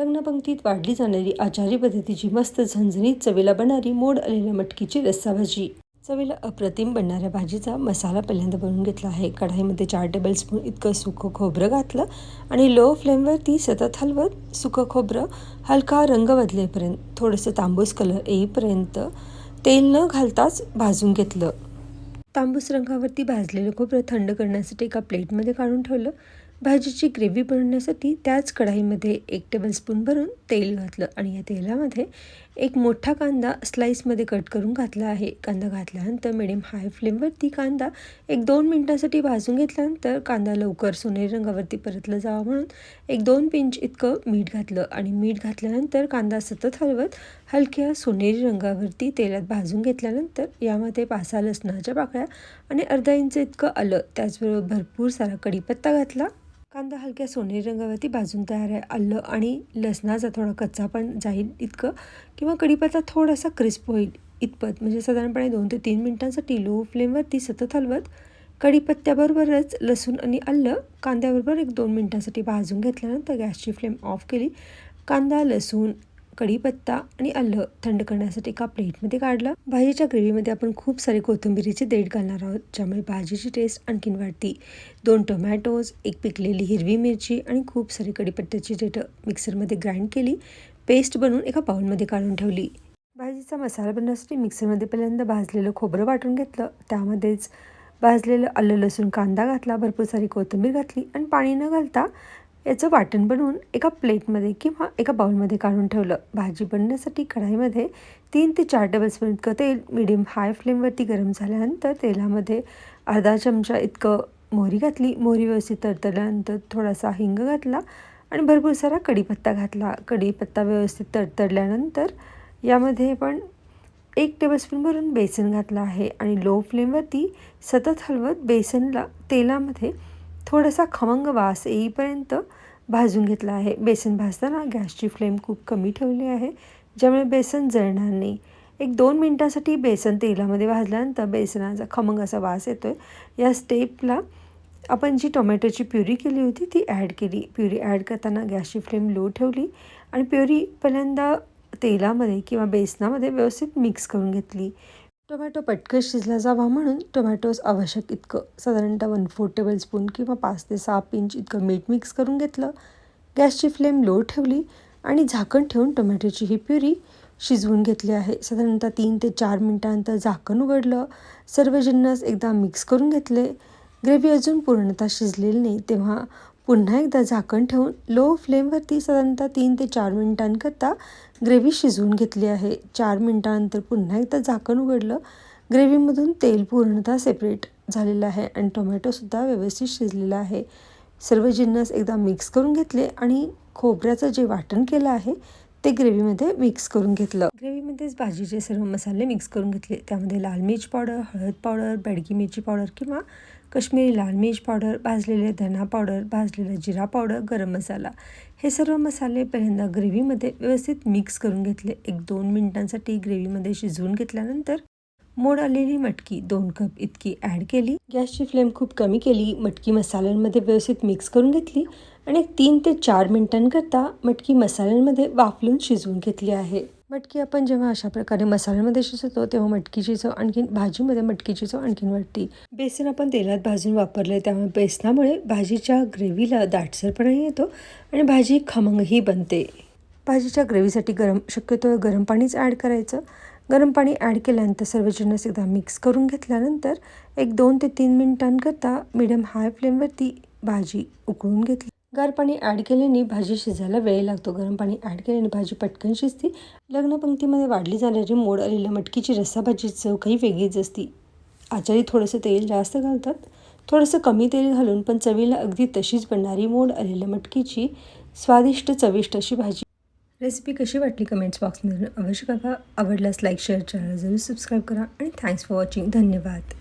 लग्नपंक्तीत वाढली जाणारी आचारी पद्धतीची मस्त झणझणीत चवीला बनणारी मोड आलेल्या मटकीची रस्सा भाजी चवीला अप्रतिम बनणाऱ्या भाजीचा मसाला पहिल्यांदा बनवून घेतला आहे. कढाईमध्ये चार टेबलस्पून इतकं सुकं खोबरं घातलं आणि लो फ्लेमवर ती सतत हलवत सुकं खोबरं हलका रंग बदलेपर्यंत थोडंसं तांबूस कलर येईपर्यंत तेल न घालताच भाजून घेतलं. तांबूस रंगावरती भाजलेलं खोबरं थंड करण्यासाठी एका प्लेटमध्ये काढून ठेवलं. भाजीची ग्रेव्ही बनवण्यासाठी त्याच कढाईमध्ये एक टेबलस्पून भरून तेल घातलं आणि या तेलामध्ये एक मोठा कांदा स्लाईसमध्ये कट करून घातला आहे. कांदा घातल्यानंतर मिडियम हाय फ्लेमवरती कांदा एक दोन मिनटासाठी भाजून घेतल्यानंतर कांदा लवकर सोनेरी रंगावरती परतलं जावं म्हणून एक दोन पिंच इतकं मीठ घातलं आणि मीठ घातल्यानंतर कांदा सतत हलवत हलक्या सोनेरी रंगावरती तेलात भाजून घेतल्यानंतर यामध्ये पासा लसणाच्या पाकळ्या आणि अर्धा इंच इतकं आलं. त्याचबरोबर भरपूर सारा कढीपत्ता घातला. कांदा हलक्या सोनेरी रंगावरती भाजून तयार आहे. आलं आणि लसणाचा थोडा कच्चा पण जाईल इतकं किंवा कढीपत्ता थोडासा क्रिस्प होईल इतपत. म्हणजे साधारणपणे दोन ते तीन मिनटांसाठी लो फ्लेमवरती सतत हलवत कढीपत्त्याबरोबरच लसूण आणि आलं कांद्याबरोबर एक दोन मिनटांसाठी भाजून घेतल्यानंतर गॅसची फ्लेम ऑफ केली. कांदा लसूण कढीपत्ता आणि आलं थंड करण्यासाठी एका प्लेटमध्ये काढलं. भाजीच्या ग्रेव्हीमध्ये आपण खूप सारे कोथिंबीरीचे देठ घालणार आहोत ज्यामुळे भाजीची टेस्ट आणखीन वाढती. दोन टोमॅटोज एक पिकलेली हिरवी मिरची आणि खूप सारी कढीपत्त्याची देठं मिक्सरमध्ये ग्राइंड केली पेस्ट बनवून एका पाऊलमध्ये काढून ठेवली. भाजीचा मसाला बनवण्यासाठी मिक्सरमध्ये पहिल्यांदा भाजलेलं खोबरं वाटून घेतलं. त्यामध्येच भाजलेलं आलं लसूण कांदा घातला भरपूर सारी कोथिंबीर घातली आणि पाणी न घालता याचं वाटण बनवून एका प्लेटमध्ये किंवा एका बाउलमध्ये काढून ठेवलं. भाजी बनण्यासाठी कढाईमध्ये तीन ते चार टेबलस्पून इतकं तेल मिडियम हाय फ्लेमवरती गरम झाल्यानंतर तेलामध्ये अर्धा चमचा इतकं मोहरी घातली. मोहरी व्यवस्थित तडतडल्यानंतर थोडासा हिंग घातला आणि भरपूर सारा कढीपत्ता घातला. कढीपत्ता व्यवस्थित तडतडल्यानंतर यामध्ये पण एक टेबलस्पून भरून बेसन घातलं आहे आणि लो फ्लेमवरती सतत हलवत बेसनला तेलामध्ये थोडासा खमंग वास येईपर्यंत भाजून घेतला आहे. बेसन भाजताना गॅसची फ्लेम खूप कमी ठेवली आहे ज्यामुळे बेसन जळणार नाही. एक दोन मिनटासाठी बेसन तेलामध्ये भाजल्यानंतर बेसनाचा खमंग असा वास येतो आहे या स्टेपला आपण जी टोमॅटोची प्युरी केली होती ती ॲड केली. प्युरी ॲड करताना गॅसची फ्लेम लो ठेवली आणि प्युरी पहिल्यांदा तेलामध्ये किंवा बेसनामध्ये व्यवस्थित मिक्स करून घेतली. टोमॅटो पटकन शिजला जावा म्हणून टोमॅटोज आवश्यक इतकं. साधारणतः वन फोर टेबल स्पून किंवा पाच ते सहा पिंच इतकं मीठ मिक्स करून घेतलं. गॅसची फ्लेम लो ठेवली आणि झाकण ठेवून टोमॅटोची ही प्युरी शिजवून घेतली आहे. साधारणतः तीन ते चार मिनटानंतर झाकण उघडलं. सर्व जिन्नस एकदा मिक्स करून घेतले. ग्रेव्ही अजून पूर्णतः शिजलेली नाही. तेव्हा पुन्हा एकदा झाकण ठेवून लो फ्लेमवरती साधारणतः तीन ते चार मिनटांकरता ग्रेव्ही शिजवून घेतली आहे. चार मिनटानंतर पुन्हा एकदा झाकण उघडलं. ग्रेव्हीमधून तेल पूर्णतः सेपरेट झालेलं आहे आणि टोमॅटोसुद्धा व्यवस्थित शिजलेला आहे. सर्व जिन्नस एकदा मिक्स करून घेतले आणि खोबऱ्याचं जे वाटण केलं आहे ते ग्रेव्हीमध्ये मिक्स करून घेतलं. ग्रेव्हीमध्येच भाजीचे सर्व मसाले मिक्स करून घेतले. त्यामध्ये लाल मिरची पावडर हळद पावडर बेडगी मिरची पावडर किंवा कश्मीरी लाल मिर्च पावडर भाजलेले धना पावडर भाजलेला जिरा पावडर गरम मसाला. हे सर्व मसाले पहिल्यांदा ग्रेव्हीमध्ये व्यवस्थित मिक्स करून घेतले. एक दोन मिनिटांसाठी ग्रेव्हीमध्ये शिजवून घेतल्यानंतर मोड आलेली मटकी दोन कप इतकी ॲड केली. गॅसची फ्लेम खूप कमी केली. मटकी मसाल्यांमध्ये व्यवस्थित मिक्स करून घेतली आणि तीन ते चार मिनिटांकरता मटकी मसाल्यांमध्ये वाफलून शिजवून घेतली आहे. मटकी आपण जेव्हा अशा प्रकारे मसाल्यामध्ये शिजवतो तेव्हा मटकीची चव आणखीन भाजीमध्ये मटकीची चव आणखीन वाटते बेसन आपण तेलात भाजून वापरले त्यामुळे बेसनामुळे भाजीच्या ग्रेव्हीला दाटसरपणाही येतो आणि भाजी खमंगही बनते. भाजीच्या ग्रेव्हीसाठी गरम शक्यतो गरम पाणीच ॲड करायचं. गरम पाणी ॲड केल्यानंतर सर्व जिन्नस एकदा मिक्स करून घेतल्यानंतर एक दोन ते तीन मिनिटांकरता मिडियम हाय फ्लेमवरती भाजी उकळून घेतली. गार पाणी ॲड केल्याने भाजी शिजायला वेळ लागतो. गरम पाणी ॲड केल्याने भाजी पटकन शिजते. लग्नपंक्तीमध्ये वाढली जाणारी मोड आलेल्या मटकीची रस्सा भाजी चव काही वेगळीच असती. आचारी थोडंसं तेल जास्त घालतात. थोडंसं कमी तेल घालून पण चवीला अगदी तशीच बनणारी मोड आलेल्या मटकीची स्वादिष्ट चविष्ट अशी भाजी. रेसिपी कशी वाटली कमेंट्स बॉक्समध्ये अवश्य कळवा आवडल्यास लाईक शेअर चॅनल जरूर सबस्क्राईब करा आणि थँक्स फॉर वॉचिंग धन्यवाद.